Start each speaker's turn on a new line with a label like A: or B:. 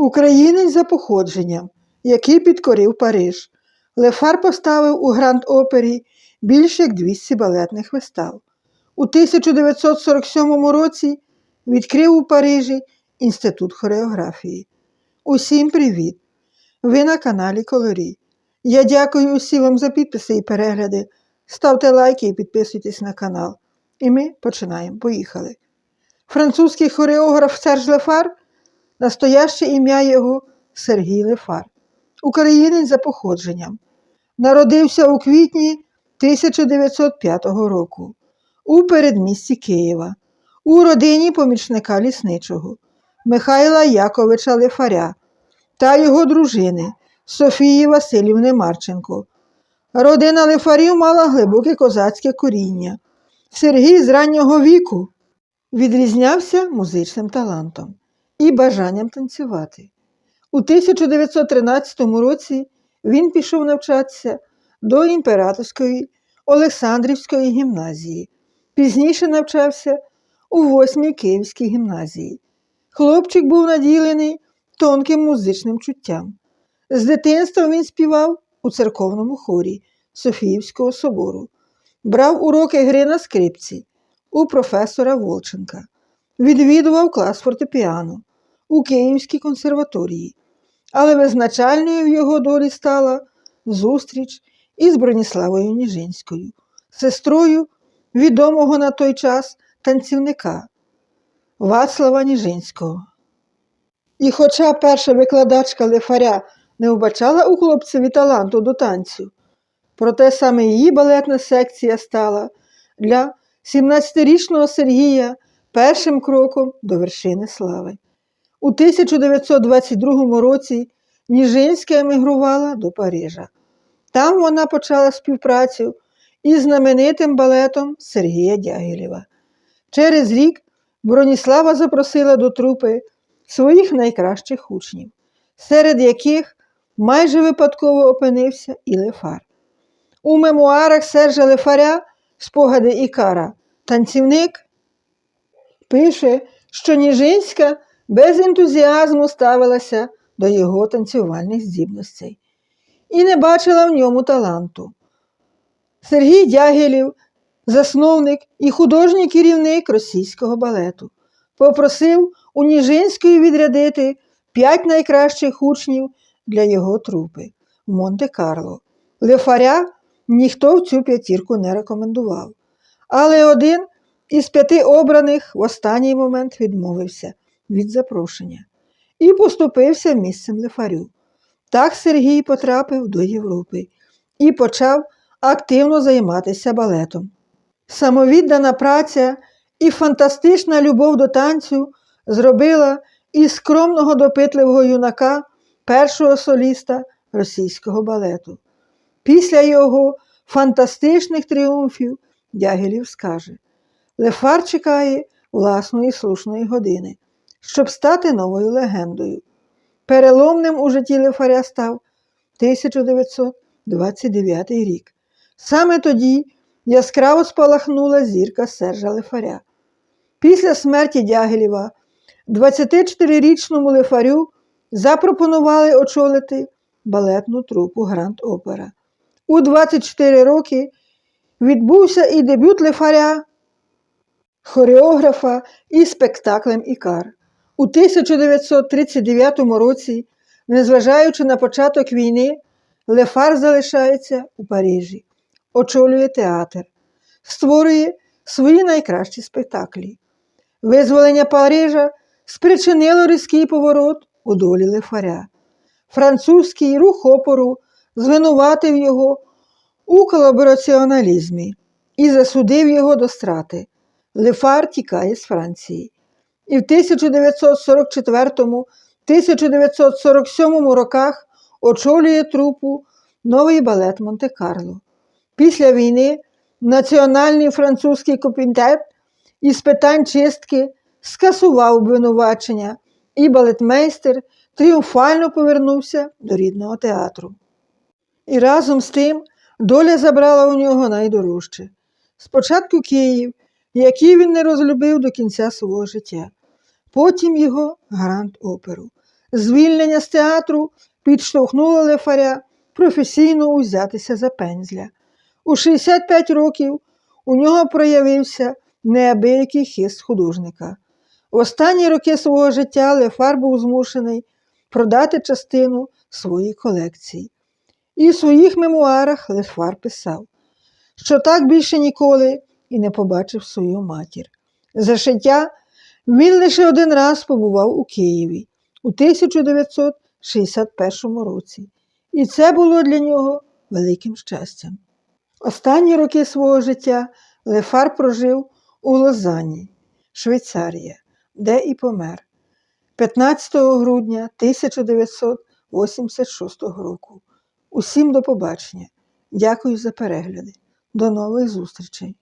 A: Українець за походженням, який підкорив Париж. Лефар поставив у Гранд-опері більше як 200 балетних вистав. У 1947 році відкрив у Парижі Інститут хореографії. Усім привіт! Ви на каналі Колорі. Я дякую усім вам за підписи і перегляди. Ставте лайки і підписуйтесь на канал. І ми починаємо. Поїхали. Французький хореограф Серж Лефар, настояще ім'я його Сергій Лефар, українець за походженням. Народився у квітні 1905 року у передмісті Києва, у родині помічника лісничого Михайла Яковича Лефаря та його дружини Софії Васильівни Марченко. Родина Лефарів мала глибоке козацьке коріння. Сергій з раннього віку відрізнявся музичним талантом і бажанням танцювати. У 1913 році він пішов навчатися до імператорської Олександрівської гімназії. Пізніше навчався у 8-й Київській гімназії. Хлопчик був наділений тонким музичним чуттям. З дитинства він співав у церковному хорі Софіївського собору, брав уроки гри на скрипці у професора Волченка, відвідував клас фортепіано у Київській консерваторії, але визначальною в його долі стала зустріч із Броніславою Ніжинською, сестрою відомого на той час танцівника Вацлава Ніжинського. І хоча перша викладачка Лефаря не вбачала у хлопцеві таланту до танцю, проте саме її балетна секція стала для 17-річного Сергія першим кроком до вершини слави. У 1922 році Ніжинська емігрувала до Парижа. Там вона почала співпрацю із знаменитим балетом Сергія Дягілєва. Через рік Броніслава запросила до трупи своїх найкращих учнів, серед яких майже випадково опинився і Лефар. У мемуарах Сержа Лефаря Спогади Ікара танцівник пише, що Ніжинська без ентузіазму ставилася до його танцювальних здібностей і не бачила в ньому таланту. Сергій Дягілєв, засновник і художній керівник російського балету, попросив у Ніжинської відрядити п'ять найкращих учнів для його трупи в Монте-Карло. Лефаря ніхто в цю п'ятірку не рекомендував. Але один із п'яти обраних в останній момент відмовився від запрошення і поступився місцем Лефарю. Так Сергій потрапив до Європи і почав активно займатися балетом. Самовіддана праця і фантастична любов до танцю зробила із скромного допитливого юнака першого соліста російського балету. Після його фантастичних тріумфів Дягілів скаже: Лефар чекає власної слушної години, щоб стати новою легендою. Переломним у житті Лефаря став 1929 рік. Саме тоді яскраво спалахнула зірка Сержа Лефаря. Після смерті Дягілєва 24-річному Лефарю запропонували очолити балетну трупу Гранд Опера. У 24 роки відбувся і дебют Лефаря, хореографа із спектаклем Ікар. У 1939 році, незважаючи на початок війни, Лефар залишається у Парижі, очолює театр, створює свої найкращі спектаклі. Визволення Парижа спричинило різкий поворот у долі Лефаря. Французький рух опору звинуватив його у колабораціоналізмі і засудив його до страти. Лефар тікає з Франції. І в 1944-1947 роках очолює трупу новий балет Монте-Карло. Після війни Національний французький комітет із питань чистки скасував обвинувачення, і балетмейстер тріумфально повернувся до рідного театру. І разом з тим доля забрала у нього найдорожче. Спочатку Київ, який він не розлюбив до кінця свого життя, потім його гранд оперу. Звільнення з театру підштовхнуло Лефаря професійно узятися за пензля. У 65 років у нього проявився неабиякий хист художника. В останні роки свого життя Лефар був змушений продати частину своєї колекції. І в своїх мемуарах Лефар писав, що так більше ніколи і не побачив свою матір. За життя він лише один раз побував у Києві у 1961 році, і це було для нього великим щастям. Останні роки свого життя Лефар прожив у Лозанні, Швейцарія, де і помер 15 грудня 1986 року. Усім до побачення. Дякую за перегляди. До нових зустрічей!